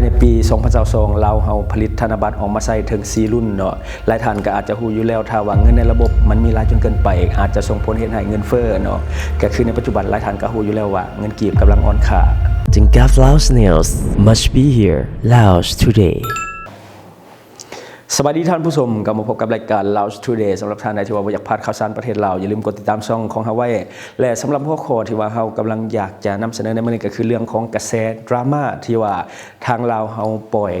ายในปี2022เราเฮาผลิตธนบัตรออกมาใส่ถึง4รุ่นเนาะหลายท่านก็อาจจะฮู้อยู่แล้วถ้าว่าเงินในระบบมันมีหลายจนเกินไป อาจจะส่งผลเฮ็ดให้เงินเฟ้อเนาะก็คือในปัจจุบันหลายท่านก็ฮู้อยู่แล้วว่าเงินกีบกำลังอ่อนค่า Tingkah Laos News must be here Laos today สวัสดีท่านผู้ชมกลับมาพบกับรายการ Lounge Today สำหรับท่านใดที่ว่าอยากพลาดข่าวสารประเทศเราอย่าลืมกดติดตามช่องของฮาไว้และสำหรับหัวข้อที่ว่าเฮากำลังอยากจะนำเสนอในมื้อนี้ก็คือเรื่องของกระแสดราม่าที่ว่าทางลาวเฮาปล่อย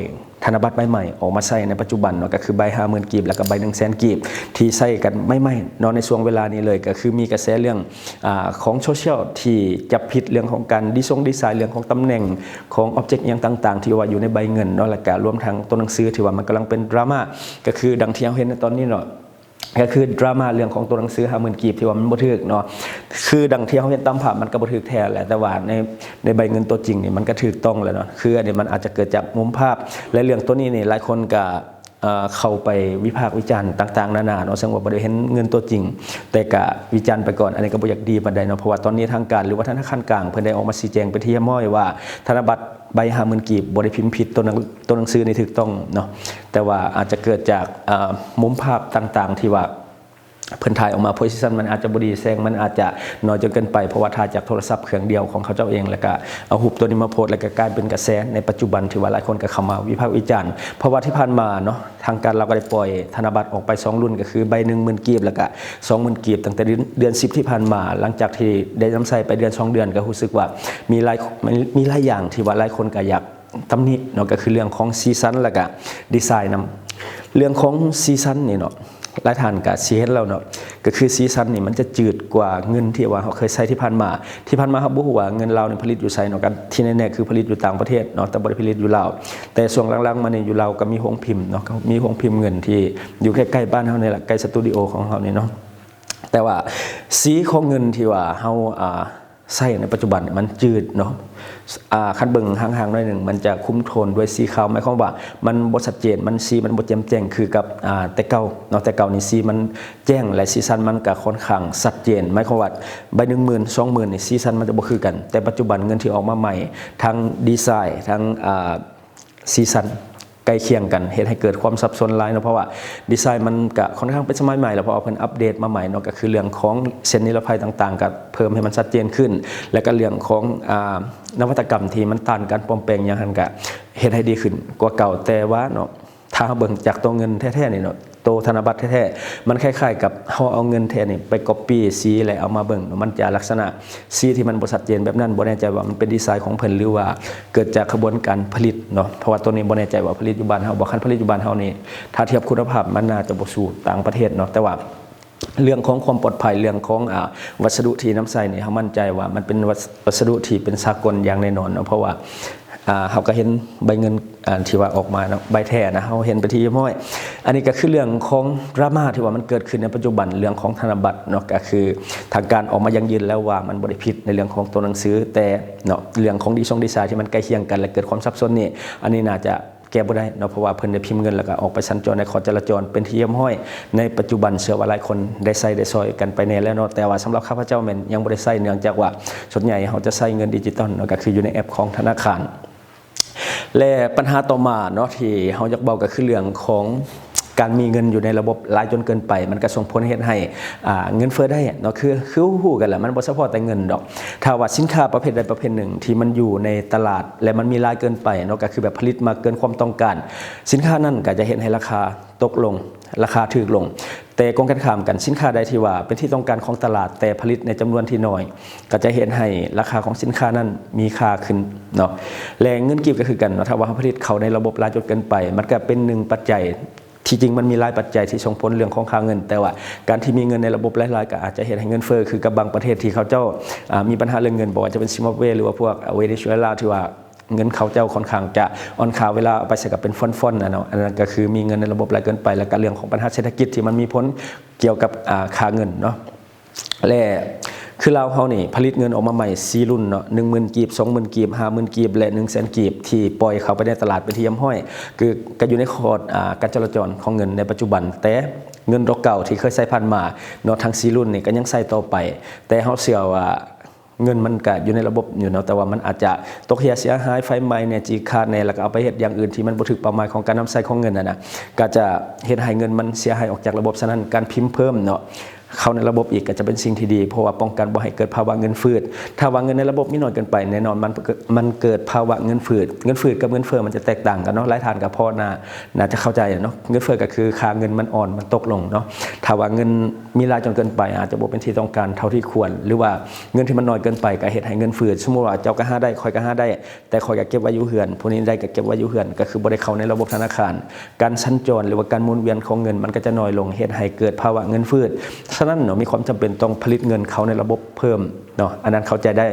ธนบัตรใบใหม่ออกมาใส่ในปัจจุบันเนาะก็คือใบห้าหมื่นกีบแล้วก็ใบหนึ่งแสนกีบที่ใส่กันไม่ไม่เนาะในช่วงเวลานี้เลยก็คือมีกระแสเรื่องอของโซเชียลที่จับผิดเรื่องของการดีทรงดีไซน์เรื่องของตำแหน่งของอ็อบเจกต์อย่างต่าง ๆ ที่ว่าอยู่ในใบเงินเนาะและก็รวมทั้งตัวหนังสือที่ว่ามันกำลังเป็นดราม่าก็คือดังที่เราเห็นในตอนนี้เนาะ ก็คือดราม่าเรื่องของตัวหนังสือห้าหมื่นกีบที่ว่ามันบ่ถึกเนาะคือดังที่เขาเห็นตามภาพมันก็บ่ถึกแท้แหละแต่ว่าในในใบเงินตัวจริงนี่มันก็ถูกต้องแล้วเนาะคืออันนี้มันอาจจะเกิดจากมุมภาพและเรื่องตัวนี้นี่หลายคนก็ เข้าไปวิพากษ์วิจารณ์ต่าง ๆ นานาเนาะซึ่งว่าบ่ได้เห็นเงินตัวจริง แต่กะวิจารณ์ไปก่อนอันนี้ก็บ่อยากดีปานใดเนาะเพราะว่าตอนนี้ทางการหรือว่าธนาคารกลางเพิ่นได้ออกมาชี้แจงไปที่ยม้อยว่า ธนบัตรใบห้าหมื่นกีบบริพิมพ์ผิดตัวหนังตัวหนังสือในถูกต้องเนาะแต่ว่าอาจจะเกิดจากมุมภาพต่างๆ ที่ว่า เพิ่นถ่ายออกมาโพสิชันมันอาจจะบดีแซงมันอาจจะน้อยจนเกินไปเพราะว่าถ่ายจากโทรศัพท์เครื่องเดียวของเขาเจ้าเองแล้วก็เอาหุบตัวนี้มาโพสแล้วก็กลายเป็นกระแสในปัจจุบันที่ว่าหลายคนก็เข้ามาวิพากษ์วิจารณ์เพราะว่าที่ผ่านมาเนาะทางการเราก็ได้ปล่อยธนบัตรออกไป 2 รุ่นก็คือใบ1 0,000กีบแล้วก็20,000กีบตั้งแต่เดือน 10 ที่ผ่านมา หลังจากที่ได้น้ำใส่ไปเดือน 2 เดือนก็รู้สึกว่ามีหลายมีหลายอย่างที่ว่าหลายคนก็อยากตำหนิเนาะก็คือเรื่องของซีซันแล้วก็ดีไซน์นํเรื่องของซีซันนี่เนาะ หลายทานก็สิเห็นแล้วเนาะก็คือซีซันนี่มันจะจืดกว่าเงินที่ว่าเขาเคยใช้ที่ผ่านมา ที่ผ่านมาครับบ่ฮู้ว่าเงินเราเนี่ยผลิตอยู่ไสเนาะกันที่แน่ๆคือผลิตอยู่ต่างประเทศเนาะแต่บ่ได้ผลิตอยู่ลาวแต่ช่วงหลังๆมานี่ยอยู่ลาวก็มีโรงพิมพ์เนาะมีโรงพิมพ์เงินที่อยู่ใกล้ๆบ้านเฮาเนี่ยแหละใกล้สตูดิโอของเฮาเนี่ยเนาะแต่ว่าสีของเงินที่ว่าเฮาอ่า ใช้ในปัจจุบันมันจืดเนาะอ่าคันเบิงห่างๆหน่อยหนึ่งมันจะคุ้มโทนด้วยสีขาวหมายความว่ามันบ่ชัดเจนมันสีมันบ่แจ่มแจ้งคือกับแต่เก่าเนาะแต่เก่านี่สีมันแจ้งและสีสันมันก็ค่อนข้างชัดเจนหมายความว่าใบ10,000 20,000นี่สีสันมันจะบ่คือกัน แต่ปัจจุบันเงินที่ออกมาใหม่ทั้งดีไซน์ทั้งสีสัน ใกล้เคียงกันเหตุให้เกิดความสับสนหลายเนาะเพราะว่าดีไซน์มันก็ค่อนข้างเป็นสมัยใหม่แล้วพอเอาเพิ่นอัปเดตมาใหม่เนาะก็คือเรื่องของเส้นนิรภัยต่างๆก็เพิ่มให้มันชัดเจนขึ้น แล้วก็เรื่องของอ่านวัตกรรมที่มันต้านการปลอมแปลงอย่างหันก็เฮ็ดให้ดีขึ้นกว่าเก่าแต่ว่าเนาะถ้าเบิ่งจากตัวเงินแท้ๆนี่เนาะ โตธนบัตรแท้ๆมันคล้ายๆ กับเฮาเอาเงินแท้นี่ไปก๊อปปี้สีแล้วเอามาเบิ่งมันจะลักษณะสีที่มันบ่ชัดเจนแบบนั้นบ่แน่ใจว่ามันเป็นดีไซน์ของเพิ่นหรือว่าเกิดจากกระบวนการผลิตเนาะเพราะว่าตัวนี้บ่แน่ใจว่าผลิตอยู่บ้านเฮาบ่คันผลิตอยู่บ้านเฮานี่ถ้าเทียบคุณภาพมันน่าจะบ่สู้ต่างประเทศเนาะแต่ว่าเรื่องของความปลอดภัยเรื่องของอวัสดุที่น้ำใส่เนี่ยเขามั่นใจว่ามันเป็นวัสดุที่เป็นสากลอย่างแน่นอนเนาะเพราะว่า เขาก็เห็นใบเงินที่ว่าออกมาเนาะใบแท้นะเขาเห็นไปที่ม้อย อันนี้ก็คือเรื่องของดราม่าที่ว่ามันเกิดขึ้นในปัจจุบันเรื่องของธนบัตรเนาะก็คือทางการออกมายังยืนแล้วว่ามันบริผิดในเรื่องของตัวหนังสือ แต่เนาะเรื่องของดีชงดีไซน์ที่มันใกล้เคียงกันและเกิดความซับซ้อนนี่อันนี้น่าจะแก้บ่ได้เนาะเพราะว่าเพิ่นได้พิมพ์เงินแล้วก็ออกไปสัญจรในขอจราจรเป็นที่เยี่ยมห้อย ในปัจจุบันเชื่อว่าหลายคนได้ใช้ได้ซอยกันไปแน่แล้วเนาะแต่ว่าสำหรับข้าพเจ้าแม่นยังบ่ได้ใช้เนื่องจากว่าส่วนใหญ่เขาจะใช้เงินดิจิตอลเนาะก็คืออยู่ในแอปของธนาคาร และปัญหาต่อมาเนาะที่เฮาอยากเบาก็คือเรื่องของการมีเงินอยู่ในระบบหลายจนเกินไป มันก็ส่งผลเฮ็ดให้อ่าเงินเฟ้อได้เนาะคือคือฮู้กันแหละมันบ่เฉพาะแต่เงินดอก ถ้าว่าสินค้าประเภทใดประเภทหนึ่ง ที่มันอยู่ในตลาด และมันมีหลายเกินไปเนาะก็คือแบบผลิตมาเกินความต้องการ สินค้านั้นก็จะเห็นให้ราคาตกลง ราคาถูกลง แต่กงกันข้ามกันสินค้าใดที่ว่า เป็นที่ต้องการของตลาดแต่ผลิตในจำนวนที่น้อย ก็จะเห็นให้ราคาของสินค้านั้นมีค่าขึ้นเนาะแรงเงินกีบก็คือกันเนาะถ้าว่าผลิตเขาในระบบหลายจนเกินไป มันก็เป็นหนึ่งปัจจัยที่จริงมันมีหลายปัจจัยที่ส่งผลเรื่องของค่าเงิน แต่ว่าการที่มีเงินในระบบหลายๆก็อาจจะเห็นให้เงินเฟ้อคือกับบางประเทศที่เขาเจ้าอ่ามีปัญหาเรื่องเงินบอกว่าจะเป็นซิมบับเวหรือว่าพวกเวเนซุเอลาที่ว่า เงินเขาเจ้าค่อนข้างจะอ่อนค่าวเวลาไปใส่กับเป็นฟอนๆนะเนาะอันนั้นก็คือมีเงินในระบบหลายเกินไป แล้วก็เรื่องของปัญหาเศรษฐกิจที่มันมีผลเกี่ยวกับค่าเงินเนาะและคือเราเขานี่ผลิตเงินออกมาใหม่ซีรุ่นเนาะหนึ่งหมื่นกีบสองหมื่นกีบห้าหมื่นกีบและหนึ่งแสนกีบที่ปล่อยเขาไปในตลาดเป็นที่ย่ำห้อย คือก็อยู่ในคอร์ดการจราจรของเงินในปัจจุบัน แต่เงินดอกเก่าที่เคยใส่พันมาเนาะทางซีรุ่นนี่ก็ยังใส่ต่อไป แต่เขาเชื่อว่า เงินมันก็อยู่ในระบบอยู่เนาะแต่ว่ามันอาจจะตกเหียเสียหายไฟไหม้เนี่ยจีคาเนี่ยแล้วก็เอาไปเฮ็ดอย่างอื่นที่มันบ่ถึกเป้าหมายของการนำใช้ของเงินน่ะนะก็จะเฮ็ดให้เงินมันเสียหายออกจากระบบฉะนั้นการพิมพ์เพิ่มเนาะเข้าในระบบอีกก็จะเป็นสิ่งที่ดี เพราะว่าป้องกันบ่ให้เกิดภาวะเงินฝืดถ้าว่าเงินในระบบมีน้อยเกินไปแน่นอนมันเกิดมันเกิดภาวะเงินฝืดเงินฝืดกับเงินเฟ้อมันจะแตกต่างกันเนาะหลายทานกับพ่อน่าน่าจะเข้าใจเนาะเงินเฟ้อก็คือค่าเงินมันอ่อนมันตกลงเนาะถ้าว่าเงินมีรายจนเกินไป อาจจะบ่เป็นที่ต้องการเท่าที่ควร หรือว่าเงินที่มันน้อยเกินไปก็เฮ็ดให้เงินฝืดสมมุติว่าเจ้าก็หาได้คอยก็หาได้ แต่คอยก็เก็บไว้อยู่เฮือนผู้นี้ได้ก็เก็บไว้อยู่เฮือน ก็คือบ่ได้เข้าในระบบธนาคาร การสัญจรหรือว่าการหมุนเวียนของเงินมันก็จะน้อยลงเฮ็ดให้เกิดภาวะเงินฝืดฉะนั้นเนาะมีความจำเป็นต้องผลิตเงินเขาในระบบเพิ่มเนาะอันนั้นเข้าใจได้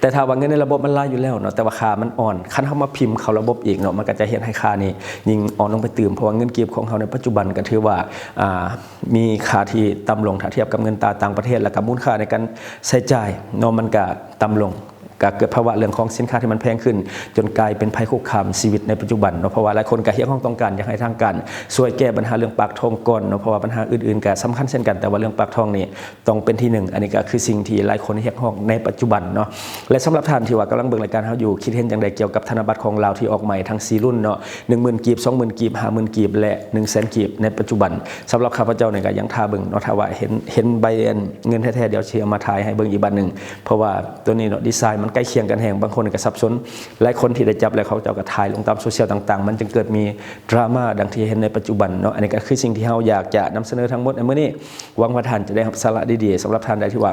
แต่ถ้าว่าเงินในระบบมันล่ายอยู่แล้วเนาะแต่ว่าค่ามันอ่อนคันเขามาพิมพ์เข้าระบบอีกเนาะมันก็จะเห็นให้ค่านี้ยิ่งอ่อนลงไปตื่มเพราะว่าเงินเก็บของเขาในปัจจุบันก็ถือว่าามีค่าที่ต่ำลงถ้าเทียบกับเงินตราต่างประเทศ และกับมูลค่าในการใช้จ่ายเนาะมันก็ต่ำลง ก็เกิดภาวะเรื่องของสินค้าที่มันแพงขึ้น จนกลายเป็นภัยคุกคามชีวิตในปัจจุบันเนาะเพราะว่าหลายคนก็เรียกร้องต้องการอยากให้ทางการช่วยแก้ปัญหาเรื่องปากท้องก่อนเนาะเพราะว่าปัญหาอื่นๆก็สำคัญเช่นกันแต่ว่าเรื่องปากท้องนี่ต้องเป็นที่หนึ่งอันนี้ก็คือสิ่งที่หลายคนเรียกร้องในปัจจุบันเนาะและสำหรับท่านที่ว่ากำลังเบิ่งรายการเฮาอยู่คิดเห็นจังใดเกี่ยวกับธนบัตรของเราที่ออกใหม่ทั้ง4รุ่นเนาะ10,000กีบ20,000กีบ50,000กีบและ100,000กีบในปัจจุบันสำหรับข้าพเจ้าเนี่ยก็ยังท่าเบิ่งเนาะถ้าว่าเห็นเห็นใบเงินแท้ๆเดี๋ยวเชียร์มาถ่ายให้เบิ่งอีกบัดหนึงเพราะว่าตัวนี้เนาะดีไซน์มันใกล้เคียงกันแห่งบางคนก็สับสนหลายคนที่ได้จับแล้วเขาเจ้าก็ถ่ายลงตามโซเชียลต่างๆ มันจึงเกิดมีดราม่าดังที่เห็นในปัจจุบันเนาะอันนี้ก็คือสิ่งที่เราอยากจะนำเสนอทั้งหมดในเมื่อนี้หวังว่าท่านจะได้รับสาระดีๆสำหรับท่านใดที่ว่า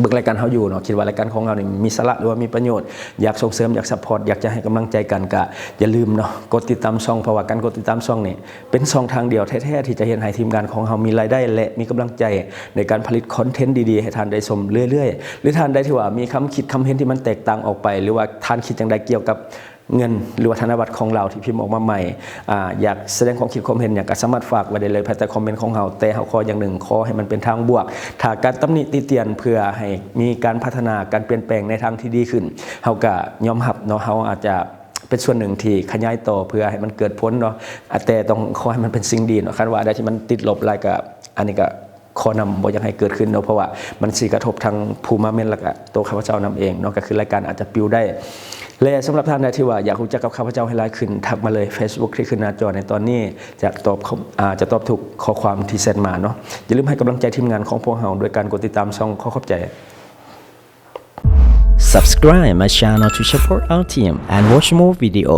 เบิกรายการเขาอยู่เนาะคิดว่ารายการของเราเนี่ยมีสาระหรือว่ามีประโยชน์อยากส่งเสริมอยากสปอร์ตอยากจะให้กำลังใจกันก็อย่าลืมเนาะกดติดตามช่องเพราะว่าการกดติดตามช่องเนี่ยเป็นช่องทางเดียวแท้ๆที่จะเห็นให้ทีมงานของเรามีรายได้และมีกำลังใจในการผลิตคอนเทนต์ดีๆให้ท่านได้ชมเรื่อยๆ หรือท่านได้ที่ว่ามีคำคิดคำเห็นที่มันแตกต่างออกไป หรือว่าท่านคิดอย่างใดเกี่ยวกับ เงินหรือว่าธนบัตรของเราที่พิมพ์ออกมาใหม่ออยากแสดงความคิดความเห็นอยากสามารถฝากไว้ได้เลยภายใต้คอมเมนต์ของเราแต่เราขออย่างหนึ่งขอให้มันเป็นทางบวกถ้าการตำหนิติเตียนเพื่อให้มีการพัฒนาการเปลี่ยนแปลงในทางที่ดีขึ้นเราก็ยอมรับเนาะเราอาจจะเป็นส่วนหนึ่งที่ขยายต่อเพื่อให้มันเกิดผลเนาะแต่ต้องขอให้มันเป็นสิ่งดีเนาะคันว่าอะไรที่มันติดลบอะไรก็อันนี้ก็ ขอนำบ่ยากให้เกิดขึ้นเนาะเพราะว่ามันสิกระทบทางภูมิเมนและกตัวข้าพเจ้านำเองเนาะก็คือรายการอาจจะปิวได้ และสำหรับท่านใดที่ว่าอยากรู้จักกับข้าพเจ้าให้หลายขึ้นทักมาเลย Facebook ที่ขึ้นหน้าจอในตอนนี้จะตอบอาจะตอบถูกข้อความที่เซ็นมาเนาะอย่าลืมให้กำลังใจทีมงานของพวกเราโดยการกดติดตามช่องขอขอบใจ Subscribe my channel to support our team and watch more video.